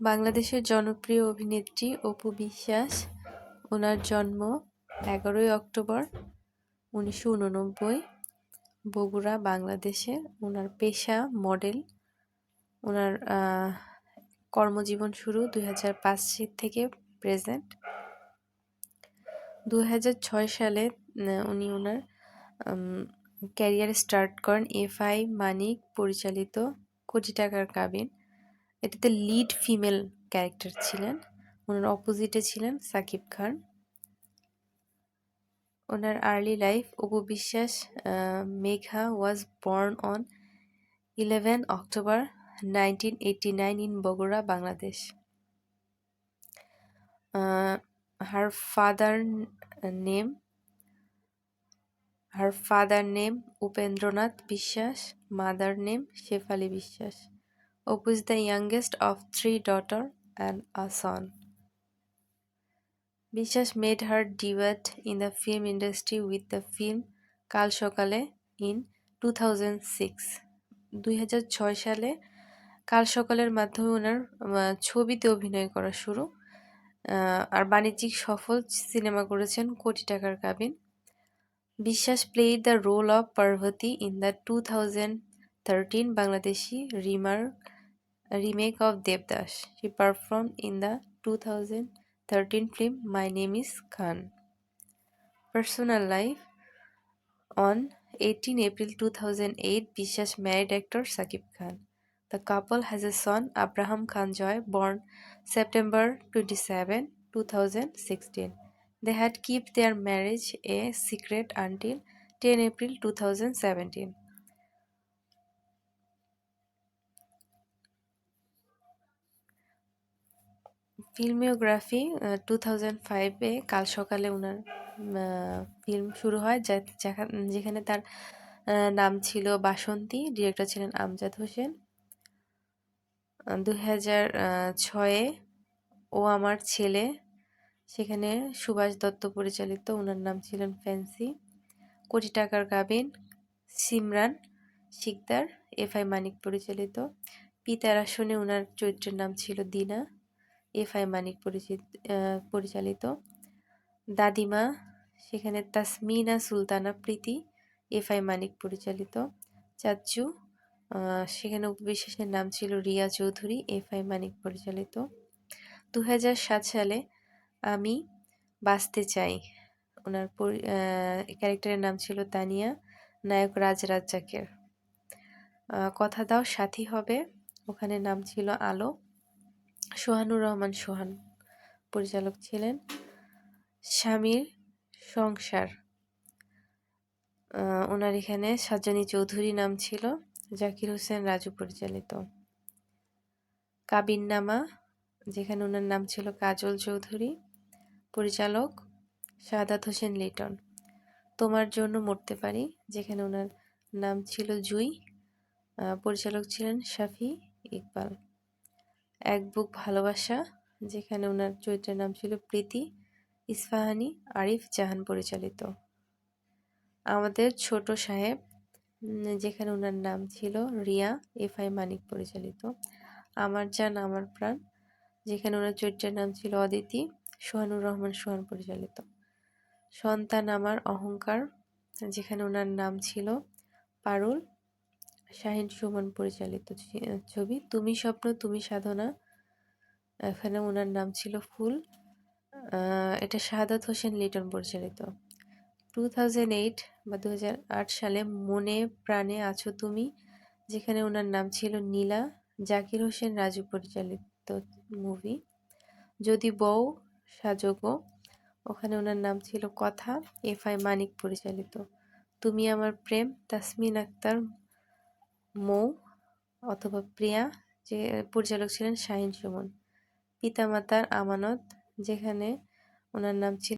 বাংলাদেশের জনপ্রিয় অভিনেত্রী অপু বিশ্বাস, ওনার জন্ম এগারোই অক্টোবর উনিশশো উননব্বই। বগুড়া, বাংলাদেশে ওনার পেশা মডেল। ওনার কর্মজীবন শুরু দুই থেকে প্রেজেন্ট। দু হাজার ছয় সালে উনি ওনার ক্যারিয়ার স্টার্ট করেন এফ আই মানিক পরিচালিত কোটি টাকার কাবিন। এটাতে লিড ফিমেল ক্যারেক্টার ছিলেন। ওনার অপোজিটে ছিলেন, সাকিব খান। ওনার early life Apu Biswas Megha was born on eleven October nineteen eighty nine in Bogra, Bangladesh. Her father name her father name Upendranath Biswas mother name Shefali বিশ্বাস। Is the youngest of three daughters and a son. Bishas made her debut in the film industry with the film কাল সকালে in two thousand six দুই হাজার ছয় সালে কাল সকালের মাধ্যমে ওনার ছবিতে অভিনয় করা শুরু। আর বাণিজ্যিক সফল সিনেমা করেছেন Koti Takar Kabin. Biswas played the role of Parvati in the two thousand thirteen Bangladeshi remake remake of Devdas. She performed in the 2013 film My Name is Khan. Personal life On 18 April 2008, Bishas married actor Sakib Khan. The couple has a son, Abraham Khan Joy, born September 27, 2016. They had kept their marriage a secret until 10 April 2017. Filmography two thousand ফাইভে কাল সকালে ওনার film শুরু হয় যেখানে তার নাম ছিল বাসন্তী director ছিলেন আমজাদ হোসেন। দু হাজার ছয়ে ও আমার ছেলে, সেখানে সুভাষ দত্ত পরিচালিত ওনার নাম ছিলেন fancy. Koti Takar Kabin, Simran Sikdar F I Manik পরিচালিত। পিতার আসনে ওনার চরিত্রের নাম ছিল দিনা। এফ আই মানিক পরিচিত পরিচালিত। দাদিমা, সেখানে তাসমিনা, সুলতানা, প্রীতি। এফ আই মানিক পরিচালিত চাচ্চু সেখানে উপবিশেষের নাম ছিল রিয়া চৌধুরী। এফ আই মানিক পরিচালিত দু সাত সালে আমি বাঁচতে চাই। ওনার ক্যারেক্টারের নাম ছিল তানিয়া, নায়ক রাজ রাজ্জাকের। কথা দাও, সাথী হবে। ওখানে নাম ছিল আলো। সোহানুর রহমান সোহান পরিচালক ছিলেন। স্বামীর সংসার। ওনার এখানে সাজানি চৌধুরী নাম ছিল, জাকির হোসেন রাজু পরিচালিত। কাবিননামা, যেখানে ওনার নাম ছিল কাজল চৌধুরী, পরিচালক শাহাদাত হোসেন লিটন। তোমার জন্য মরতে পারি, যেখানে ওনার নাম ছিল জুই। পরিচালক ছিলেন শাফি ইকবাল। এক বুক ভালোবাসা, যেখানে ওনার চরিত্রের নাম ছিল প্রীতি, ইস্ফাহানি, আরিফ জাহান পরিচালিত। আমাদের ছোট সাহেব যেখানে ওনার নাম ছিল রিয়া এফ আই মানিক পরিচালিত। আমার জান, আমার প্রাণ, যেখানে ওনার চরিত্রের নাম ছিল অদিতি, সোহানুর রহমান সোহান পরিচালিত। সন্তান আমার অহংকার, যেখানে ওনার নাম ছিল পারুল শাহিন সুমন পরিচালিত ছবি, তুমি স্বপ্ন, তুমি সাধনা। এখানে ওনার নাম ছিল ফুল। এটা শাহাদাত হোসেন লিটন পরিচালিত। টু থাউজেন্ড এইট বা দু হাজার আট সালে মনে প্রাণে আছো তুমি, যেখানে ওনার নাম ছিল নীলা। জাকির হোসেন রাজু পরিচালিত মুভি যদি বউ, সাজগো। ওখানে ওনার নাম ছিল কথা এফ আই মানিক পরিচালিত। তুমি আমার প্রেম, তাসমিন আক্তার মৌ অথবা প্রিয়া যে পরিচালক ছিলেন শাহিন সুমন। পিতামাতার আমানত যেখানে ওনার নাম ছিল